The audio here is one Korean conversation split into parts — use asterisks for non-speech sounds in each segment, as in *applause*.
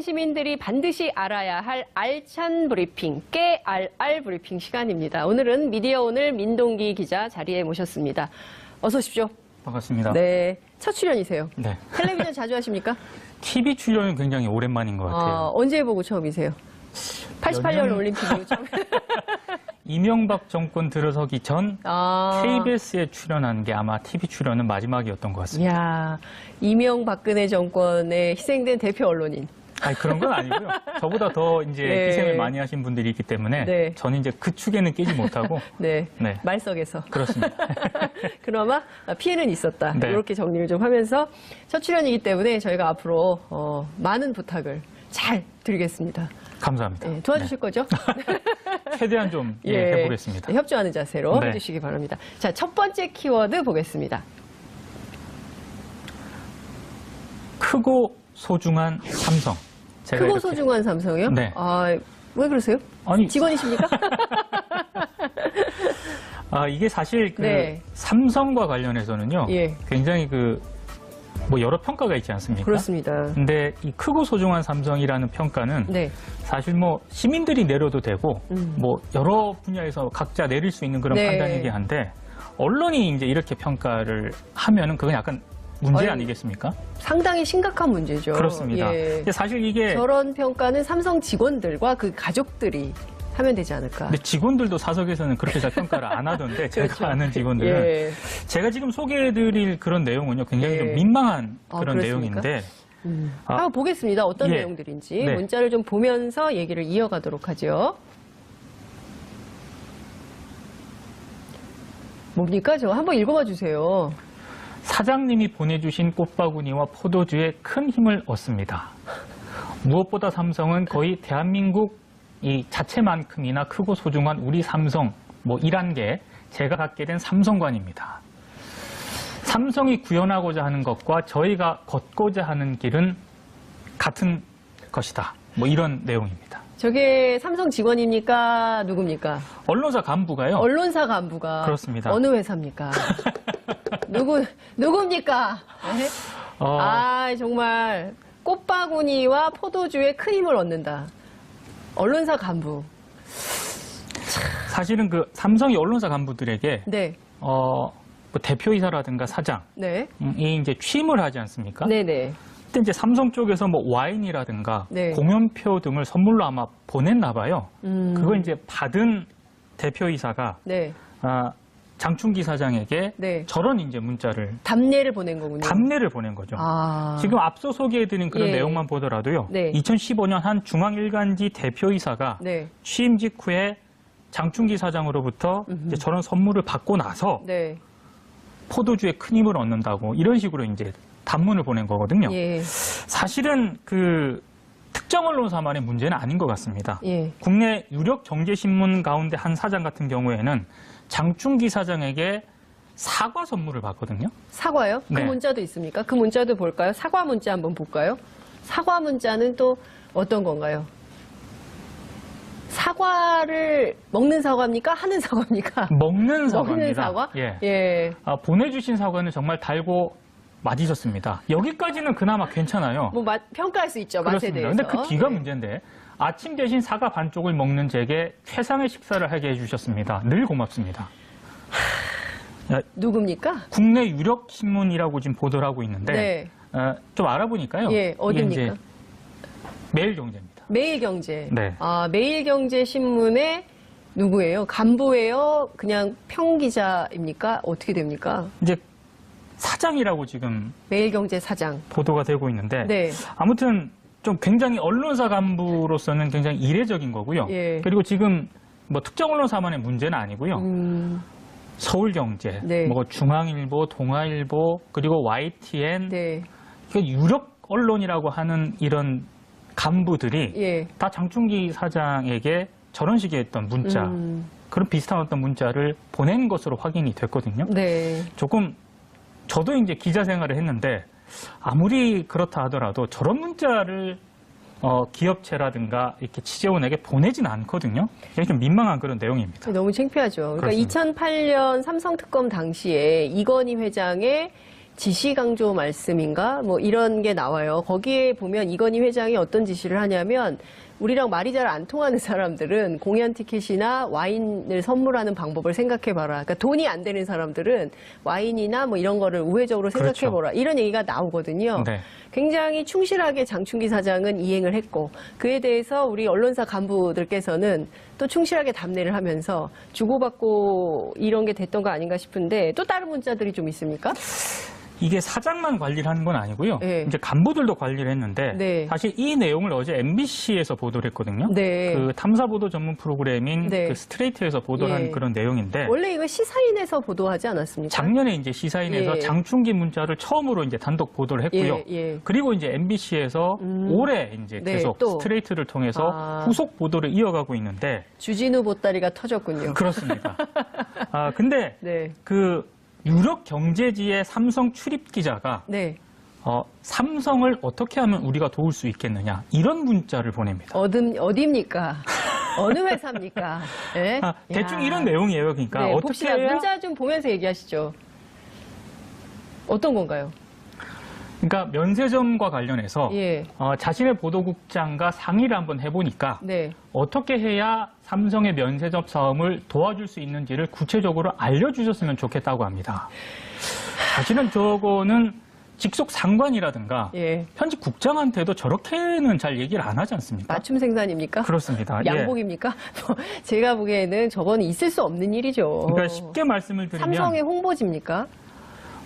시민들이 반드시 알아야 할 알찬 브리핑, 깨알알 브리핑 시간입니다. 오늘은 미디어 오늘 민동기 기자 자리에 모셨습니다. 어서 오십시오. 반갑습니다. 네. 첫 출연이세요. 네. 텔레비전 자주 하십니까? *laughs* TV 출연은 굉장히 오랜만인 것 같아요. 어, 언제 해보고 처음이세요? 88년 몇 년? 올림픽 이후 처음. *laughs* 이명박 정권 들어서기 전 아. KBS에 출연한 게 아마 TV 출연은 마지막이었던 것 같습니다. 이야, 이명박근혜 정권에 희생된 대표 언론인. 아니 그런 건 아니고요. 저보다 더 이제 네. 희생을 많이 하신 분들이 있기 때문에 네. 저는 이제 그 축에는 끼지 못하고 *laughs* 네. 네. 말석에서. 그렇습니다. *laughs* 그나마 피해는 있었다. 네. 이렇게 정리를 좀 하면서 첫 출연이기 때문에 저희가 앞으로 어, 많은 부탁을 잘 드리겠습니다. 감사합니다. 네, 도와주실 거죠? 네. *laughs* 최대한 좀 예, 해보겠습니다. 네, 협조하는 자세로 네. 해주시기 바랍니다. 자, 첫 번째 키워드 보겠습니다. 크고 소중한 삼성. 제가 크고 이렇게- 소중한 삼성이요? 네. 아, 왜 그러세요? 아니 직원이십니까? *laughs* 아, 이게 사실 그 네. 삼성과 관련해서는요. 예. 굉장히 그 뭐 여러 평가가 있지 않습니까? 그렇습니다. 근데 이 크고 소중한 삼성이라는 평가는 네. 사실 뭐 시민들이 내려도 되고 음. 뭐 여러 분야에서 각자 내릴 수 있는 그런 네. 판단이긴 한데 언론이 이제 이렇게 평가를 하면은 그건 약간 문제 아니겠습니까? 상당히 심각한 문제죠. 그렇습니다. 예. 사실 이게 저런 평가는 삼성 직원들과 그 가족들이 하면 되지 않을까. 근데 직원들도 사석에서는 그렇게 잘 평가를 안 하던데 *laughs* 제가 그렇죠. 아는 직원들은 예. 제가 지금 소개해드릴 그런 내용은요 굉장히 예. 좀 민망한 아, 그런 그렇습니까? 내용인데 음. 아. 한번 보겠습니다. 어떤 예. 내용들인지 네. 문자를 좀 보면서 얘기를 이어가도록 하죠. 뭡니까? 저 한번 읽어봐 주세요. 사장님이 보내주신 꽃바구니와 포도주에 큰 힘을 얻습니다. 무엇보다 삼성은 거의 대한민국 이 자체만큼이나 크고 소중한 우리 삼성 뭐 이란 게 제가 갖게 된 삼성관입니다. 삼성이 구현하고자 하는 것과 저희가 걷고자 하는 길은 같은 것이다. 뭐 이런 내용입니다. 저게 삼성 직원입니까? 누굽니까? 언론사 간부가요. 언론사 간부가 그렇습니다. 어느 회사입니까? *laughs* 누구 누굽니까? 네? 어, 아 정말 꽃바구니와 포도주에 큰 힘을 얻는다. 언론사 간부. 사실은 그 삼성이 언론사 간부들에게 네, 어, 뭐 대표이사라든가 사장 네, 음, 이 이제 취임을 하지 않습니까? 네, 네. 그때 이제 삼성 쪽에서 뭐 와인이라든가 네. 공연표 등을 선물로 아마 보냈나 봐요. 음. 그걸 이제 받은 대표이사가 네, 아, 장충기 사장에게 네. 저런 이제 문자를 답례를 보낸 거군요. 답례를 보낸 거죠. 아, 지금 앞서 소개해드린 그런 예. 내용만 보더라도요. 네. 2015년 한 중앙일간지 대표이사가 네, 취임 직후에 장충기 사장으로부터 저런 선물을 받고 나서 네, 포도주에 큰 힘을 얻는다고 이런 식으로 이제 단문을 보낸 거거든요. 예, 사실은 그 특정 언론사만의 문제는 아닌 것 같습니다. 예. 국내 유력 경제신문 가운데 한 사장 같은 경우에는 장충기 사장에게 사과 선물을 받거든요. 사과요? 그 네. 문자도 있습니까? 그 문자도 볼까요? 사과 문자 한번 볼까요? 사과 문자는 또 어떤 건가요? 사과를 먹는 사과입니까? 하는 사과입니까? *laughs* 먹는 사과입니다. 먹는 사과? 예. 예. 아, 보내주신 사과는 정말 달고 맛있었습니다. 여기까지는 그나마 괜찮아요. 뭐 맛, 평가할 수 있죠, 맛에 그렇습니다. 대해서. 근데 그 뒤가 네. 문제인데 아침 대신 사과 반쪽을 먹는 제게 최상의 식사를 하게 해주셨습니다. 늘 고맙습니다. 누굽니까? 국내 유력 신문이라고 지금 보도를 하고 있는데 네. 어, 좀 알아보니까요. 예, 어디입니까? 매일경제입니다. 매일경제. 네. 아, 매일경제 신문의 누구예요? 간부예요? 그냥 평기자입니까? 어떻게 됩니까? 이제 사장이라고 지금 매일경제 사장. 보도가 되고 있는데 네. 아무튼 좀 굉장히 언론사 간부로서는 굉장히 이례적인 거고요. 예. 그리고 지금 뭐 특정 언론사만의 문제는 아니고요. 음, 서울경제, 네. 뭐 중앙일보, 동아일보, 그리고 YTN 네. 그 유력 언론이라고 하는 이런 간부들이 예. 다 장충기 사장에게 저런 식의 어떤 문자, 음, 그런 비슷한 어떤 문자를 보낸 것으로 확인이 됐거든요. 네. 조금 저도 이제 기자 생활을 했는데 아무리 그렇다 하더라도 저런 문자를 어, 기업체라든가 이렇게 취재원에게 보내진 않거든요. 이게 좀 민망한 그런 내용입니다. 너무 창피하죠. 그러니까 그렇습니다. 2008년 삼성 특검 당시에 이건희 회장의 지시 강조 말씀인가 뭐 이런 게 나와요. 거기에 보면 이건희 회장이 어떤 지시를 하냐면 우리랑 말이 잘 안 통하는 사람들은 공연 티켓이나 와인을 선물하는 방법을 생각해봐라. 그러니까 돈이 안 되는 사람들은 와인이나 뭐 이런 거를 우회적으로 그렇죠. 생각해보라. 이런 얘기가 나오거든요. 네. 굉장히 충실하게 장충기 사장은 이행을 했고 그에 대해서 우리 언론사 간부들께서는 또 충실하게 답례를 하면서 주고받고 이런 게 됐던 거 아닌가 싶은데 또 다른 문자들이 좀 있습니까? 이게 사장만 관리를 하는 건 아니고요. 네. 이제 간부들도 관리를 했는데 네. 사실 이 내용을 어제 MBC에서 보도를 했거든요. 네. 그 탐사 보도 전문 프로그램인 네. 그 스트레이트에서 보도한 예. 그런 내용인데 원래 이거 시사인에서 보도하지 않았습니까? 작년에 이제 시사인에서 예. 장충기 문자를 처음으로 이제 단독 보도를 했고요. 예, 예. 그리고 이제 MBC에서 음. 올해 이제 네, 계속 또. 스트레이트를 통해서 아. 후속 보도를 이어가고 있는데 주진우 보따리가 터졌군요. 그렇습니다. *laughs* 아 근데 네. 그 유력 경제지의 삼성 출입 기자가 네. 어, 삼성을 어떻게 하면 우리가 도울 수 있겠느냐 이런 문자를 보냅니다. 어dim, 어디입니까? *laughs* 어느 회사입니까? 예? 아, 대충 야. 이런 내용이에요. 그러니까 네, 어떻게 봅시다. 해야 문자 좀 보면서 얘기하시죠. 어떤 건가요? 그러니까 면세점과 관련해서 예. 어, 자신의 보도국장과 상의를 한번 해보니까 네. 어떻게 해야 삼성의 면세점 사업을 도와줄 수 있는지를 구체적으로 알려주셨으면 좋겠다고 합니다. 사실은 저거는 직속 상관이라든가 예. 현직 국장한테도 저렇게는 잘 얘기를 안 하지 않습니까? 맞춤 생산입니까? 그렇습니다. 예. 양복입니까? *laughs* 뭐 제가 보기에는 저건 있을 수 없는 일이죠. 그러니까 쉽게 말씀을 드리면 삼성의 홍보지입니까?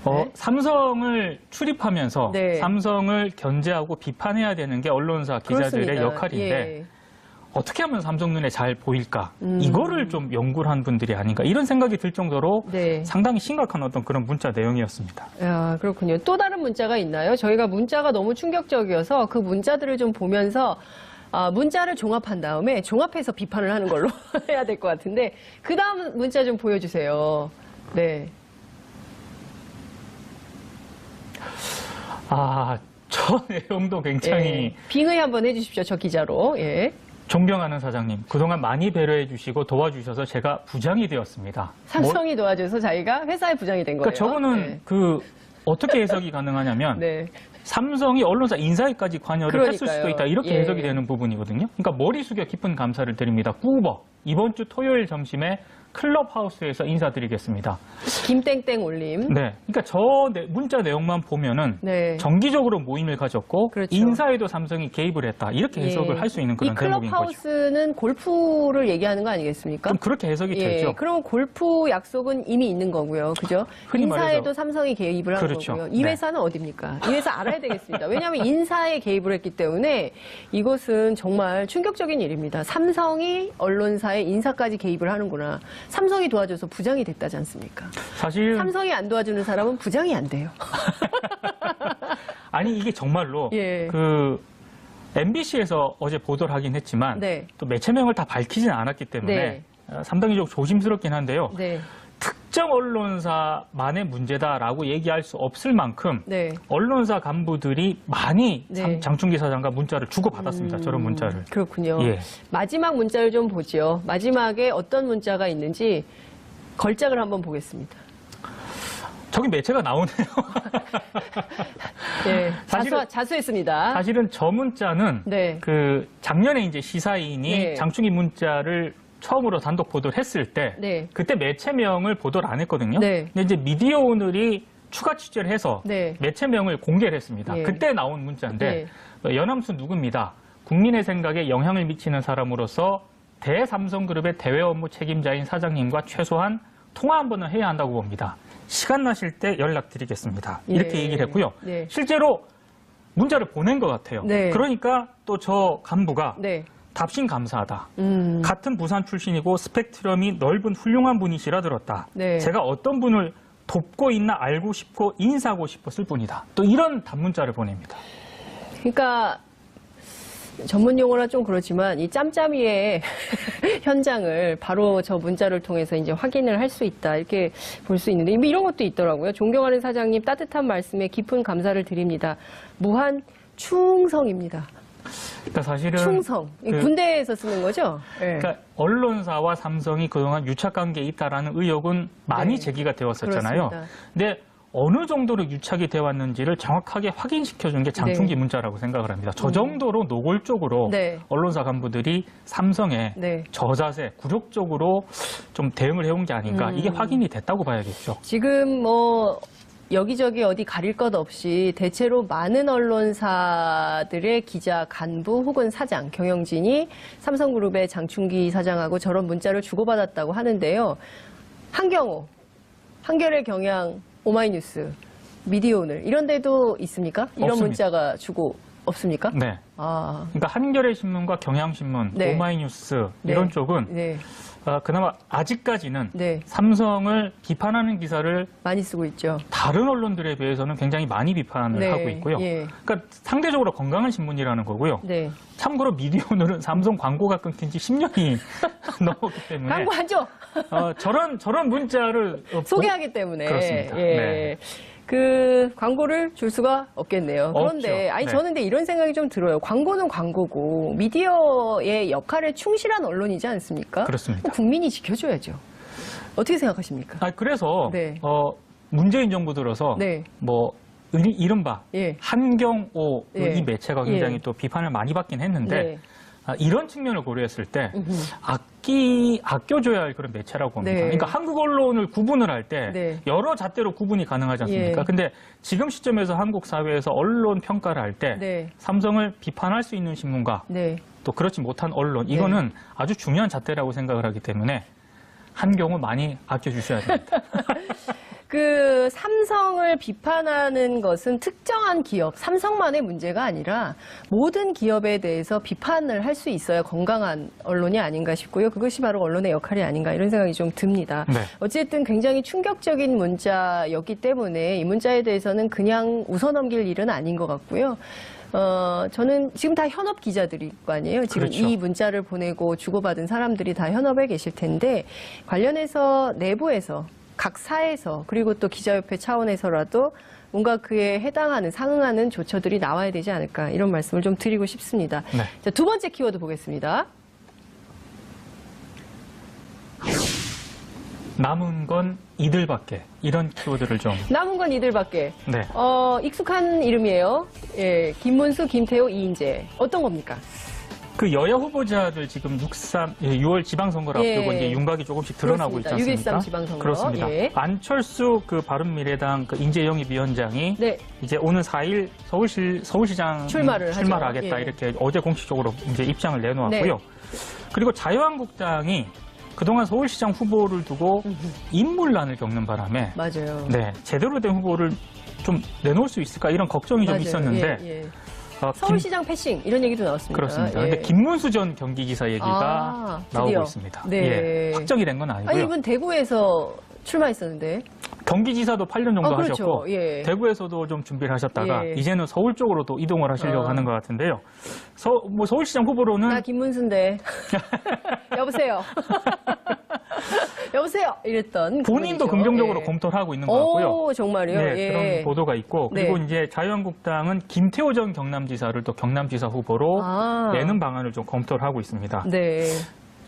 어, 네. 삼성을 출입하면서 네. 삼성을 견제하고 비판해야 되는 게 언론사 기자들의 그렇습니다. 역할인데 예. 어떻게 하면 삼성 눈에 잘 보일까? 음. 이거를 좀 연구를 한 분들이 아닌가 이런 생각이 들 정도로 네. 상당히 심각한 어떤 그런 문자 내용이었습니다. 야, 그렇군요. 또 다른 문자가 있나요? 저희가 문자가 너무 충격적이어서 그 문자들을 좀 보면서 아, 문자를 종합한 다음에 종합해서 비판을 하는 걸로 *laughs* 해야 될 것 같은데 그 다음 문자 좀 보여주세요. 네. 아, 저 *laughs* 내용도 굉장히 예. 빙의 한번 해주십시오. 저 기자로. 예. 존경하는 사장님, 그동안 많이 배려해 주시고 도와주셔서 제가 부장이 되었습니다. 뭐- 삼성이 도와줘서 자기가 회사의 부장이 된 거예요. 그러니까 저거는 네. 그 어떻게 해석이 가능하냐면 *laughs* 네. 삼성이 언론사 인사에까지 관여를 했을. 수도 있다 이렇게 예. 해석이 되는 부분이거든요. 그러니까 머리 숙여 깊은 감사를 드립니다. 꾸버 이번 주 토요일 점심에 클럽하우스에서 인사드리겠습니다. 김땡땡 올림. 네, 그러니까 저 내- 문자 내용만 보면은 네. 정기적으로 모임을 가졌고 그렇죠. 인사에도 삼성이 개입을 했다 이렇게 해석을 예. 할 수 있는 그런 이 대목인 거죠. 클럽하우스는 골프를 얘기하는 거 아니겠습니까? 좀 그렇게 해석이 예, 되죠. 그럼 골프 약속은 이미 있는 거고요. 그죠? 흔히 인사에도 말해서- 삼성이 개입을 한 그렇죠. 거고요. 이 네. 회사는 어디입니까? 이 회사 알아야 되겠습니다. 왜냐하면 인사에 개입을 했기 때문에 이것은 정말 충격적인 일입니다. 삼성이 언론사에 인사까지 개입을 하는구나. 삼성이 도와줘서 부장이 됐다지 않습니까? 사실 삼성이 안 도와주는 사람은 부장이 안 돼요. *laughs* 아니 이게 정말로 예. 그 MBC에서 어제 보도를 하긴 했지만 네. 또 매체명을 다 밝히진 않았기 때문에 네. 어, 상당히 좀 조심스럽긴 한데요. 네. 특정 언론사만의 문제다라고 얘기할 수 없을 만큼 네. 언론사 간부들이 많이 네. 장- 장충기 사장과 문자를 주고받았습니다. 저런 문자를. 음, 그렇군요. 예. 마지막 문자를 좀 보죠. 마지막에 어떤 문자가 있는지 걸작을 한번 보겠습니다. 저기 매체가 나오네요. 예, *laughs* 사실은- 자수, 자수 했습니다. 사실은 저 문자는 네. 그 작년에 이제 시사인이 네. 장충기 문자를 처음으로 단독 보도를 했을 때 네. 그때 매체명을 보도를 안 했거든요. 네. 근데 이제 미디어 오늘이 추가 취재를 해서 네. 매체명을 공개를 했습니다. 예. 그때 나온 문자인데 네. 어, 연함수 누구입니다. 국민의 생각에 영향을 미치는 사람으로서 대삼성그룹의 대외 업무 책임자인 사장님과 최소한 통화 한 번은 해야 한다고 봅니다. 시간 나실 때 연락드리겠습니다. 이렇게 예. 얘기를 했고요. 네. 실제로 문자를 보낸 것 같아요. 네. 그러니까 또 저 간부가 네. 답신 감사하다. 음. 같은 부산 출신이고 스펙트럼이 넓은 훌륭한 분이시라 들었다. 네. 제가 어떤 분을 돕고 있나 알고 싶고 인사하고 싶었을 뿐이다. 또 이런 답문자를 보냅니다. 그러니까 전문 용어라 좀 그렇지만 이 짬짬이의 *laughs* 현장을 바로 저 문자를 통해서 이제 확인을 할 수 있다 이렇게 볼 수 있는데 이런 것도 있더라고요. 존경하는 사장님 따뜻한 말씀에 깊은 감사를 드립니다. 무한 충성입니다. 그러니까 사실은 충성. 이 그- 군대에서 쓰는 거죠? 예. 그러니까 언론사와 삼성이 그동안 유착 관계에 있다라는 의혹은 많이 네. 제기가 되었었잖아요. 그렇습니다. 근데 어느 정도로 유착이 되어 왔는지를 정확하게 확인시켜 준 게 장충기 네. 문자라고 생각을 합니다. 저 정도로 노골적으로 네. 언론사 간부들이 삼성에 네. 저자세, 굴욕적으로 좀 대응을 해온 게 아닌가 음. 이게 확인이 됐다고 봐야겠죠. 지금 뭐 여기저기 어디 가릴 것 없이 대체로 많은 언론사들의 기자, 간부 혹은 사장, 경영진이 삼성그룹의 장충기 사장하고 저런 문자를 주고받았다고 하는데요. 한경호, 한겨레 경향, 오마이뉴스, 미디어오늘 이런 데도 있습니까? 이런 없습니다. 문자가 주고 없습니까? 네. 아, 그러니까 한겨레 신문과 경향신문, 네. 오마이뉴스 네. 이런 쪽은 네, 어, 그나마 아직까지는 네, 삼성을 비판하는 기사를 많이 쓰고 있죠. 다른 언론들에 비해서는 굉장히 많이 비판을 네, 하고 있고요. 예. 그러니까 상대적으로 건강한 신문이라는 거고요. 네, 참고로 미디어오늘은 삼성 광고가 끊긴 지 10년이 *laughs* 넘었기 때문에 광고하죠. 어, 저런 저런 문자를 어, 소개하기 때문에 그렇습니다. 예. 네. 그 광고를 줄 수가 없겠네요. 그런데 없죠. 아니 네. 저는 근데 이런 생각이 좀 들어요. 광고는 광고고 미디어의 역할에 충실한 언론이지 않습니까? 그렇습니다. 국민이 지켜줘야죠. 어떻게 생각하십니까? 아, 그래서 네. 어, 문재인 정부 들어서 네. 뭐 이- 이른바 예. 한경오 예. 이 매체가 굉장히 예. 또 비판을 많이 받긴 했는데 네. 아, 이런 측면을 고려했을 때 음흠. 아끼 아껴줘야 할 그런 매체라고 봅니다. 네. 그러니까 한국 언론을 구분을 할때 네. 여러 잣대로 구분이 가능하지 않습니까? 예. 근데 지금 시점에서 한국 사회에서 언론 평가를 할때 네. 삼성을 비판할 수 있는 신문과 네. 또 그렇지 못한 언론 네. 이거는 아주 중요한 잣대라고 생각을 하기 때문에 한 경우 많이 아껴주셔야 됩니다. *laughs* 그 삼성을 비판하는 것은 특정한 기업, 삼성만의 문제가 아니라 모든 기업에 대해서 비판을 할 수 있어야 건강한 언론이 아닌가 싶고요. 그것이 바로 언론의 역할이 아닌가 이런 생각이 좀 듭니다. 네. 어쨌든 굉장히 충격적인 문자였기 때문에 이 문자에 대해서는 그냥 웃어넘길 일은 아닌 것 같고요. 어, 저는 지금 다 현업 기자들일 거 아니에요. 지금 그렇죠. 이 문자를 보내고 주고받은 사람들이 다 현업에 계실 텐데 관련해서 내부에서 각 사에서 그리고 또 기자협회 차원에서라도 뭔가 그에 해당하는 상응하는 조처들이 나와야 되지 않을까 이런 말씀을 좀 드리고 싶습니다. 네. 자, 두 번째 키워드 보겠습니다. 남은 건 이들밖에 이런 키워드를 좀 남은 건 이들밖에. 네. 어, 익숙한 이름이에요. 예, 김문수, 김태호, 이인재. 어떤 겁니까? 그 여야 후보자들 지금 6.3, 6월 지방선거를 예. 앞두고 이제 윤곽이 조금씩 드러나고 있지 그렇습니다. 않습니까? 6.13 지방선거. 그렇습니다. 예. 안철수 그 바른미래당 그 인재영입 위원장이 네. 이제 오는 4일 서울시, 서울시장 출마를 하죠. 출마하겠다 예. 이렇게 어제 공식적으로 이제 입장을 내놓았고요. 그리고 자유한국당이 그동안 서울시장 후보를 두고 인물난을 겪는 바람에 맞아요. 네 제대로 된 후보를 좀 내놓을 수 있을까 이런 걱정이 좀 맞아요. 있었는데 예, 예. 어, 김- 서울시장 패싱 이런 얘기도 나왔습니다. 그렇습니다. 예. 근데 김문수 전 경기지사 얘기가 아, 나오고 드디어. 있습니다. 네. 예, 확정이 된 건 아니고요. 아니 이분 대구에서 출마했었는데. 경기지사도 8년 정도 아, 그렇죠. 하셨고 예. 대구에서도 좀 준비를 하셨다가 예. 이제는 서울 쪽으로도 이동을 하시려고 어. 하는 것 같은데요. 서, 뭐 서울시장 후보로는 나 김문수인데. *laughs* *laughs* 여보세요. *laughs* 여보세요. 이랬던 본인도 그분이죠. 긍정적으로 예. 검토를 하고 있는 것 같고요. 오, 정말요? 네, 예. 그런 보도가 있고 그리고 네. 이제 자유한국당은 김태호 전 경남지사를 또 경남지사 후보로 아. 내는 방안을 좀 검토를 하고 있습니다. 네.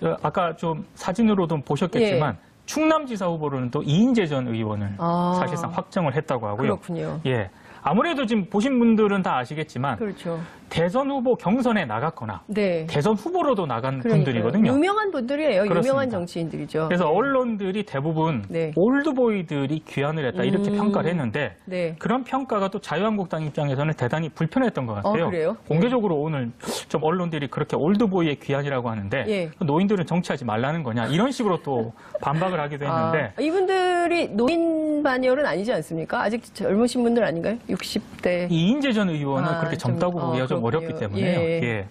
저 아까 좀 사진으로도 보셨겠지만 충남지사 후보로는 또 이인재 전 의원을 예. 아. 사실상 확정을 했다고 하고요. 그렇군요. 예. 아무래도 지금 보신 분들은 다 아시겠지만 그렇죠. 대선 후보 경선에 나갔거나 네. 대선 후보로도 나간 그러니까요. 분들이거든요. 유명한 분들이에요. 그렇습니다. 유명한 정치인들이죠. 그래서 언론들이 대부분 네. 올드보이들이 귀환을 했다 이렇게 음. 평가를 했는데 네. 그런 평가가 또 자유한국당 입장에서는 대단히 불편했던 것 같아요. 어, 그래요? 공개적으로 오늘 좀 언론들이 그렇게 올드보이의 귀환이라고 하는데 예. 노인들은 정치하지 말라는 거냐 이런 식으로 또 반박을 하기도 했는데 아, 이분들이 노인 반열은 아니지 않습니까? 아직 젊으신 분들 아닌가요? 60대. 이인재 전 의원은 아, 그렇게 좀, 젊다고 어, 보기가 좀 그렇군요. 어렵기 때문에요. 예. 예.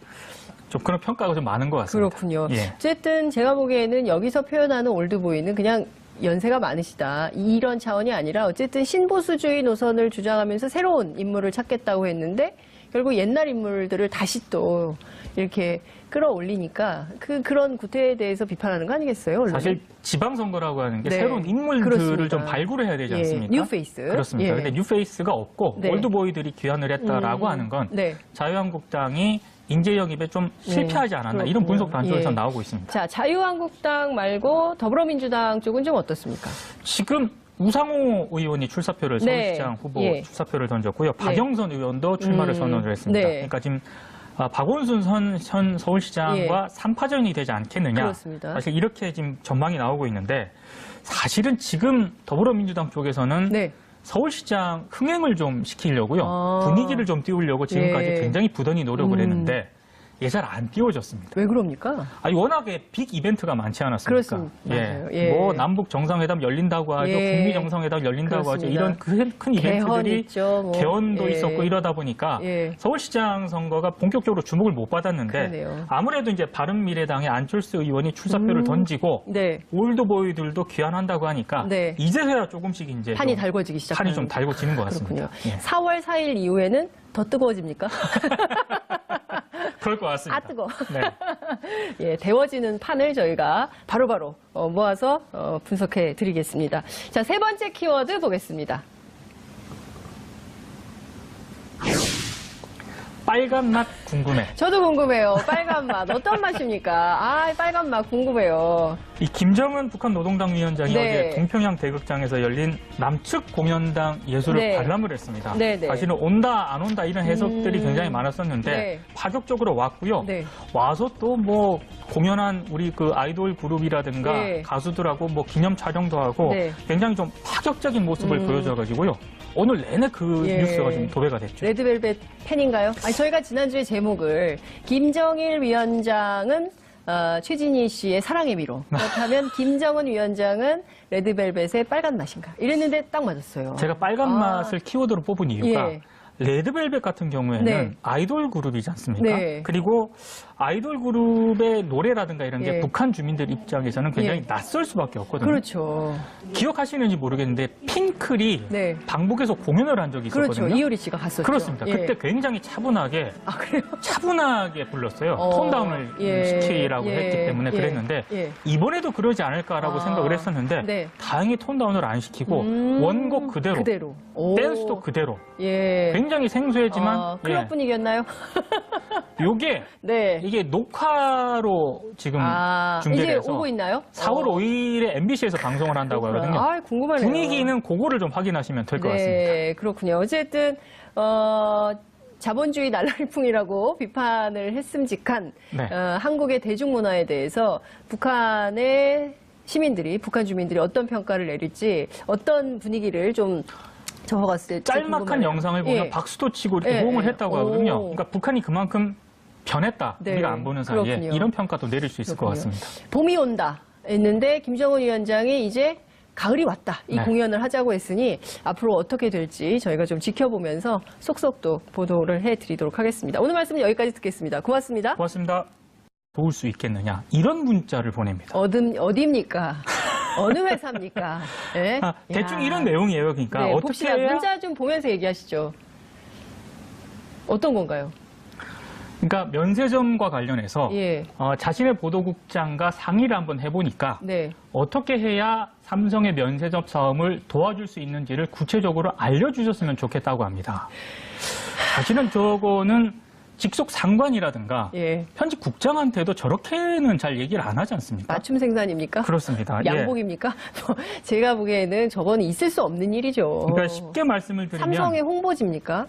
좀 그런 평가가 좀 많은 것 같습니다. 그렇군요. 예. 어쨌든 제가 보기에는 여기서 표현하는 올드보이는 그냥 연세가 많으시다. 이런 차원이 아니라 어쨌든 신보수주의 노선을 주장하면서 새로운 인물을 찾겠다고 했는데 결국 옛날 인물들을 다시 또 이렇게 끌어올리니까 그 그런 구태에 대해서 비판하는 거 아니겠어요? 언론이? 사실 지방선거라고 하는 게 네. 새로운 인물들을 그렇습니다. 좀 발굴을 해야 되지 예, 않습니까? 뉴페이스. 그렇습니다. 예. 근데 뉴페이스가 없고 네. 올드보이들이 귀환을 했다라고 음, 하는 건 네. 자유한국당이 인재 영입에 좀 실패하지 않았나 이런 그렇군요. 분석 단쪽에서 예. 나오고 있습니다. 자, 자유한국당 말고 더불어민주당 쪽은 좀 어떻습니까? 지금 우상호 의원이 출사표를 네. 서울시장 후보 예. 출사표를 던졌고요. 박영선 의원도 출마를 음, 선언을 했습니다. 네. 그러니까 지금 아, 박원순 선, 현 서울시장과 삼파전이 되지 않겠느냐. 예. 그렇습니다. 사실 이렇게 지금 전망이 나오고 있는데 사실은 지금 더불어민주당 쪽에서는 네. 서울시장 흥행을 좀 시키려고요. 아. 분위기를 좀 띄우려고 지금까지 예. 굉장히 부단히 노력을 음. 했는데 예, 잘 안 띄워졌습니다. 왜 그럽니까? 아니 워낙에 빅 이벤트가 많지 않았습니까? 그렇습니다. 맞아요. 예. 뭐 남북 정상회담 열린다고 하죠, 예. 북미 정상회담 열린다고 하죠. 그렇습니다. 이런 큰, 큰 이벤트들이 있죠. 뭐. 개헌도 예. 있었고 이러다 보니까 예. 서울시장 선거가 본격적으로 주목을 못 받았는데 그러네요. 아무래도 이제 바른미래당의 안철수 의원이 출사표를 던지고 네. 올드보이들도 귀환한다고 하니까 네. 이제서야 조금씩 이제 판이 좀 달궈지기 시작하는 판이 좀 달궈지는 것 같습니다. 그렇군요. 예. 4월 4일 이후에는 더 뜨거워집니까? *laughs* 그럴 것 같습니다. 아 뜨거. 네. *laughs* 예, 데워지는 판을 저희가 바로바로 어, 모아서 어, 분석해 드리겠습니다. 자, 세 번째 키워드 보겠습니다. 빨간 맛 궁금해. 저도 궁금해요. 빨간 맛 어떤 맛입니까? 아, 빨간 맛 궁금해요. 이 김정은 북한 노동당 위원장이 네. 어제 동평양 대극장에서 열린 남측 공연당 예술을 네. 관람을 했습니다. 네, 네. 사실은 온다 안 온다 이런 해석들이 음. 굉장히 많았었는데 네. 파격적으로 왔고요. 네. 와서 또 뭐 공연한 우리 그 아이돌 그룹이라든가 네. 가수들하고 뭐 기념 촬영도 하고 네. 굉장히 좀 파격적인 모습을 음. 보여줘가지고요. 오늘 내내 그 예. 뉴스가 좀 도배가 됐죠. 레드벨벳 팬인가요? 아니, 저희가 지난주에 제목을 김정일 위원장은 어, 최진희 씨의 사랑의 미로. *laughs* 그렇다면 김정은 위원장은 레드벨벳의 빨간 맛인가? 이랬는데 딱 맞았어요. 제가 빨간 아. 맛을 키워드로 뽑은 이유가 예. 레드벨벳 같은 경우에는 네. 아이돌 그룹이지 않습니까? 네. 그리고 아이돌 그룹의 노래라든가 이런 게 예. 북한 주민들 입장에서는 굉장히 예. 낯설 수밖에 없거든요. 그렇죠. 기억하시는지 모르겠는데 핑클이 네. 방북에서 공연을 한 적이 그렇죠. 있었거든요. 이효리 씨가 갔었죠. 그렇습니다. 예. 그때 굉장히 차분하게 아? *laughs* 차분하게 불렀어요. 어, 톤다운을 예, 시키라고 예, 했기 때문에 예, 그랬는데 예. 이번에도 그러지 않을까라고 아, 생각을 했었는데 네. 다행히 톤다운을 안 시키고 음, 원곡 그대로, 그대로. 오. 댄스도 그대로 예. 굉장히 생소했지만 아, 클럽 예, 분위기였나요? *laughs* 요게 네. 이게 녹화로 지금 아, 이제 중계돼서 오고 있나요? 4월 어. 5일에 MBC에서 방송을 한다고 하거든요. 아, 궁금하네요. 분위기는 그거를 좀 확인하시면 될 것 같습니다. 네, 그렇군요. 어쨌든 어, 자본주의 날라리풍이라고 *laughs* 비판을 했음직한 네. 어, 한국의 대중문화에 대해서 북한의 시민들이 북한 주민들이 어떤 평가를 내릴지 어떤 분위기를 좀 적어갔을 때 짤막한 궁금하네요. 영상을 보면 예. 박수도 치고 이렇게 예, 호응을 예. 했다고 하거든요. 오. 그러니까 북한이 그만큼 변했다. 네, 우리가 안 보는 사이에 그렇군요. 이런 평가도 내릴 수 있을 것 그렇군요. 같습니다. 봄이 온다 했는데 김정은 위원장이 이제 가을이 왔다 이 네. 공연을 하자고 했으니 앞으로 어떻게 될지 저희가 좀 지켜보면서 속속 또 보도를 해드리도록 하겠습니다. 오늘 말씀은 여기까지 듣겠습니다. 고맙습니다. 고맙습니다. 도울 수 있겠느냐 이런 문자를 보냅니다. 어디, 어디입니까? *laughs* 어느 회사입니까? 예? 아, 대충 야. 이런 내용이에요. 그러니까 네, 어떻게 봅시다. 해야 문자 좀 보면서 얘기하시죠. 어떤 건가요? 그러니까 면세점과 관련해서 예. 어, 자신의 보도국장과 상의를 한번 해보니까 네. 어떻게 해야 삼성의 면세점 사업을 도와줄 수 있는지를 구체적으로 알려주셨으면 좋겠다고 합니다. 사실은 저거는 직속 상관이라든가 예. 현직 국장한테도 저렇게는 잘 얘기를 안 하지 않습니까? 맞춤 생산입니까? 그렇습니다. 예. 양복입니까? *laughs* 뭐 제가 보기에는 저건 있을 수 없는 일이죠. 그러니까 쉽게 말씀을 드리면 삼성의 홍보지입니까?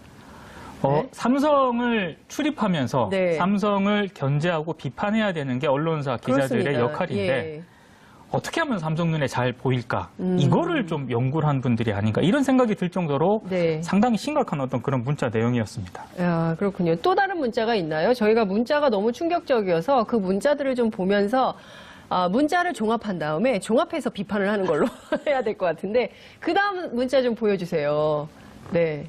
어, 네. 삼성을 출입하면서 네. 삼성을 견제하고 비판해야 되는 게 언론사 기자들의 그렇습니다. 역할인데 예. 어떻게 하면 삼성 눈에 잘 보일까 음. 이거를 좀 연구를 한 분들이 아닌가 이런 생각이 들 정도로 네. 상당히 심각한 어떤 그런 문자 내용이었습니다. 야, 그렇군요. 또 다른 문자가 있나요? 저희가 문자가 너무 충격적이어서 그 문자들을 좀 보면서 아, 문자를 종합한 다음에 종합해서 비판을 하는 걸로 *laughs* 해야 될 것 같은데 그 다음 문자 좀 보여주세요. 네.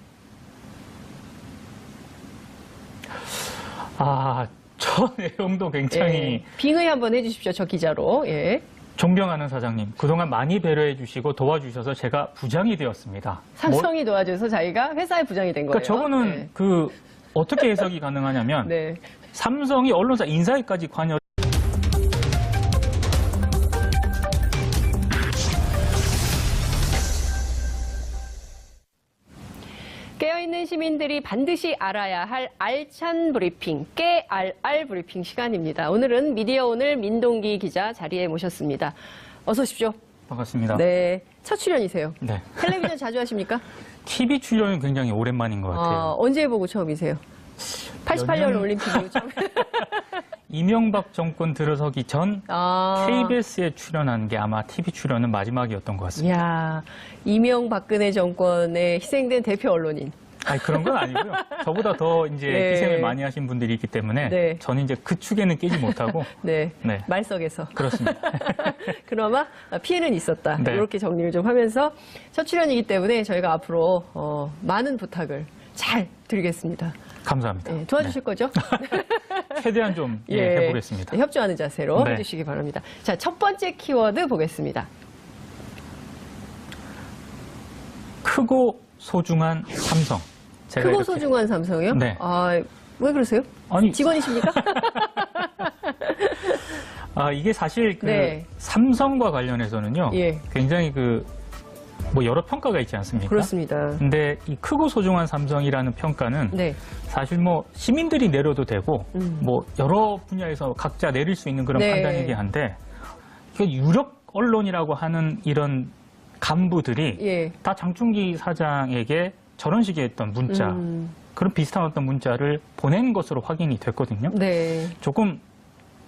아, 저 내용도 *laughs* 굉장히 예. 빙의 한번 해주십시오. 저 기자로. 예. 존경하는 사장님, 그동안 많이 배려해 주시고 도와주셔서 제가 부장이 되었습니다. 뭐- 삼성이 도와줘서 자기가 회사의 부장이 된 거예요. 그러니까 저거는 네. 그 어떻게 해석이 가능하냐면 네. 삼성이 언론사 인사에까지 관여 시민들이 반드시 알아야 할 알찬 브리핑, 깨알알 브리핑 시간입니다. 오늘은 미디어 오늘 민동기 기자 자리에 모셨습니다. 어서 오십시오. 반갑습니다. 네. 첫 출연이세요. 네. 텔레비전 *laughs* 자주 하십니까? TV 출연은 굉장히 오랜만인 것 같아요. 아, 언제 보고 처음이세요? 88년 년? 올림픽 이후 처음. 이명박 정권 들어서기 전 아. KBS에 출연한 게 아마 TV 출연은 마지막이었던 것 같습니다. 이야, 이명박근혜 정권에 희생된 대표 언론인. 아니, 그런 건 아니고요. *laughs* 저보다 더 이제 네. 희생을 많이 하신 분들이 있기 때문에 네. 저는 이제 그 축에는 끼지 못하고 *laughs* 네. 네. 말석에서. 그렇습니다. *laughs* 그나마 피해는 있었다. 네. 이렇게 정리를 좀 하면서 첫 출연이기 때문에 저희가 앞으로 어, 많은 부탁을 잘 드리겠습니다. 감사합니다. 예, 도와주실 거죠? 네. 최대한 좀 예, 예, 해보겠습니다. 협조하는 자세로 네. 해주시기 바랍니다. 자, 첫 번째 키워드 보겠습니다. 크고 소중한 삼성. 제가 크고 이렇게- 소중한 삼성이요? 네. 아, 왜 그러세요? 아니, 직원이십니까? *laughs* 아, 이게 사실 그 네. 삼성과 관련해서는요. 예. 굉장히 그 뭐 여러 평가가 있지 않습니까? 그렇습니다. 근데 이 크고 소중한 삼성이라는 평가는 네. 사실 뭐 시민들이 내려도 되고 음. 뭐 여러 분야에서 각자 내릴 수 있는 그런 네. 판단이긴 한데 그 유력 언론이라고 하는 이런 간부들이 예. 다 장충기 사장에게 저런 식의 어떤 문자 음, 그런 비슷한 어떤 문자를 보낸 것으로 확인이 됐거든요. 네. 조금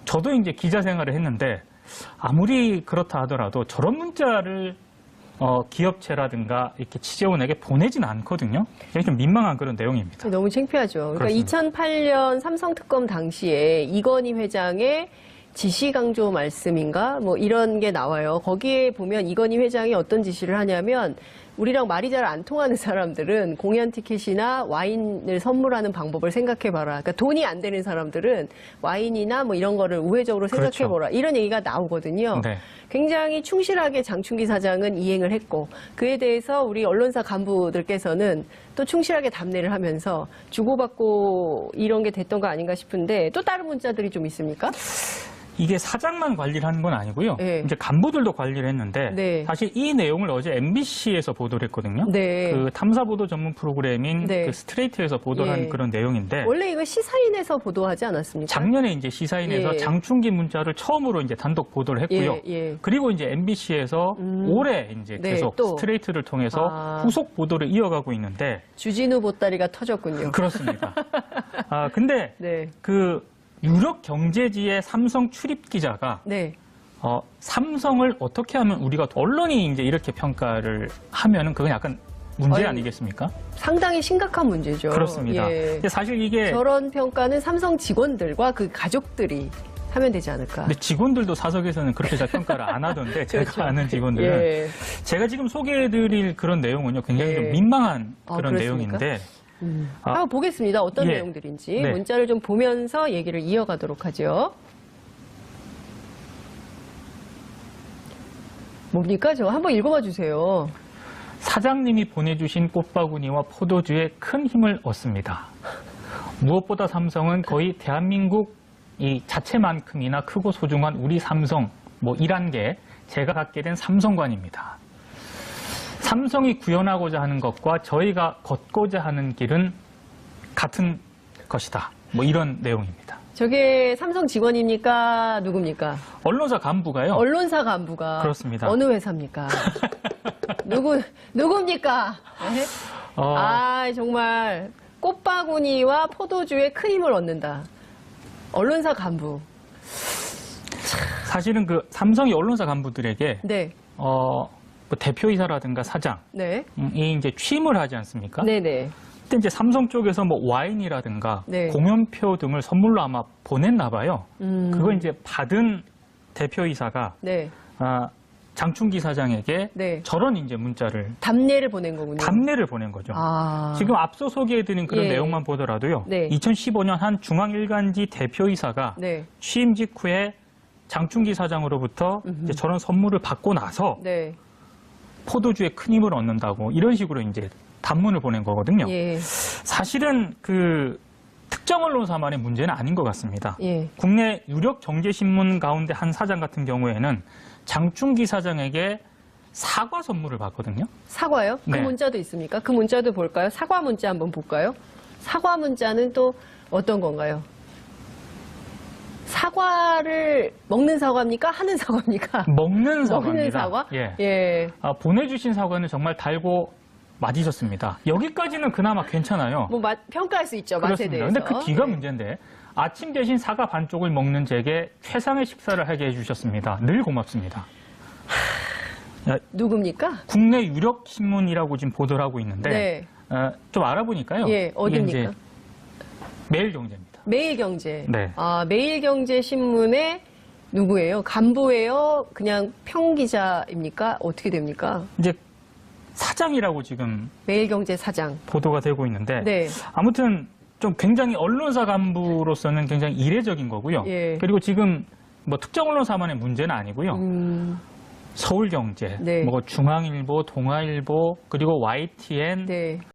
저도 이제 기자 생활을 했는데 아무리 그렇다 하더라도 저런 문자를 어, 기업체라든가 이렇게 취재원에게 보내진 않거든요. 이게 좀 민망한 그런 내용입니다. 너무 창피하죠. 그러니까 그렇습니다. 2008년 삼성 특검 당시에 이건희 회장의 지시 강조 말씀인가 뭐 이런 게 나와요. 거기에 보면 이건희 회장이 어떤 지시를 하냐면 우리랑 말이 잘 안 통하는 사람들은 공연 티켓이나 와인을 선물하는 방법을 생각해봐라. 그러니까 돈이 안 되는 사람들은 와인이나 뭐 이런 거를 우회적으로 그렇죠. 생각해보라. 이런 얘기가 나오거든요. 네. 굉장히 충실하게 장충기 사장은 이행을 했고 그에 대해서 우리 언론사 간부들께서는 또 충실하게 답례를 하면서 주고받고 이런 게 됐던 거 아닌가 싶은데 또 다른 문자들이 좀 있습니까? 이게 사장만 관리를 하는 건 아니고요. 네. 이제 간부들도 관리를 했는데 네. 사실 이 내용을 어제 MBC에서 보도를 했거든요. 네. 그 탐사 보도 전문 프로그램인 네. 그 스트레이트에서 보도한 예. 그런 내용인데 원래 이거 시사인에서 보도하지 않았습니까? 작년에 이제 시사인에서 예. 장충기 문자를 처음으로 이제 단독 보도를 했고요. 예, 예. 그리고 이제 MBC에서 음. 올해 이제 네, 계속 또. 스트레이트를 통해서 아. 후속 보도를 이어가고 있는데 주진우 보따리가 터졌군요. 그렇습니다. *laughs* 아 근데 네. 그 유력 경제지의 삼성 출입 기자가 네. 어, 삼성을 어떻게 하면 우리가 언론이 이제 이렇게 평가를 하면은 그건 약간 문제 아니겠습니까? 상당히 심각한 문제죠. 그렇습니다. 예. 근데 사실 이게 저런 평가는 삼성 직원들과 그 가족들이 하면 되지 않을까. 근데 직원들도 사석에서는 그렇게 잘 평가를 안 하던데 *laughs* 제가 그렇죠. 아는 직원들은 예. 제가 지금 소개해드릴 그런 내용은요 굉장히 예. 좀 민망한 아, 그런 그렇습니까? 내용인데 음. 아. 한번 보겠습니다. 어떤 예. 내용들인지 네. 문자를 좀 보면서 얘기를 이어가도록 하죠. 뭡니까? 저 한번 읽어봐 주세요. 사장님이 보내주신 꽃바구니와 포도주에 큰 힘을 얻습니다. 무엇보다 삼성은 거의 대한민국 이 자체만큼이나 크고 소중한 우리 삼성 뭐 이란 게 제가 갖게 된 삼성관입니다. 삼성이 구현하고자 하는 것과 저희가 걷고자 하는 길은 같은 것이다. 뭐 이런 내용입니다. 저게 삼성 직원입니까? 누굽니까? 언론사 간부가요. 언론사 간부가 그렇습니다. 어느 회사입니까? *laughs* 누구 누굽니까? 네? 어, 아 정말 꽃바구니와 포도주에 큰 힘을 얻는다. 언론사 간부. 사실은 그 삼성이 언론사 간부들에게 네, 어, 뭐 대표이사라든가 사장 네, 음, 이 이제 취임을 하지 않습니까? 네, 네. 그때 이제 삼성 쪽에서 뭐 와인이라든가 네. 공연표 등을 선물로 아마 보냈나 봐요. 음, 그걸 이제 받은 대표이사가 네, 아, 장충기 사장에게 네. 저런 이제 문자를 답례를 보낸 거군요. 답례를 보낸 거죠. 아, 지금 앞서 소개해드린 그런 예. 내용만 보더라도요. 네. 2015년 한 중앙일간지 대표이사가 네, 취임 직후에 장충기 사장으로부터 저런 선물을 받고 나서 네, 포도주에 큰 힘을 얻는다고 이런 식으로 이제 단문을 보낸 거거든요. 예, 사실은 그 특정 언론사만의 문제는 아닌 것 같습니다. 예. 국내 유력 경제신문 가운데 한 사장 같은 경우에는 장충기 사장에게 사과 선물을 받거든요. 사과요? 그 네. 문자도 있습니까? 그 문자도 볼까요? 사과 문자 한번 볼까요? 사과 문자는 또 어떤 건가요? 사과를 먹는 사과입니까? 하는 사과입니까? *laughs* 먹는 사과입니다. 먹는 사과? 예. 예. 아, 보내주신 사과는 정말 달고 맛있었습니다. 여기까지는 그나마 괜찮아요. 뭐 맛, 평가할 수 있죠. 맛에 그렇습니다. 대해서. 근데 그 뒤가 네. 문제인데 아침 대신 사과 반쪽을 먹는 제게 최상의 식사를 하게 해주셨습니다. 늘 고맙습니다. 누굽니까? 국내 유력 신문이라고 지금 보도를 하고 있는데 네. 어, 좀 알아보니까요. 예, 이게 어딥니까? 이제 매일 경제입니다. 매일경제. 네. 아, 매일경제 신문의 누구예요? 간부예요? 그냥 평기자입니까? 어떻게 됩니까? 이제 사장이라고 지금 매일경제 사장. 보도가 되고 있는데 네. 아무튼 좀 굉장히 언론사 간부로서는 굉장히 이례적인 거고요. 예. 그리고 지금 뭐 특정 언론사만의 문제는 아니고요. 음, 서울경제, 네. 뭐 중앙일보, 동아일보, 그리고 YTN, 네.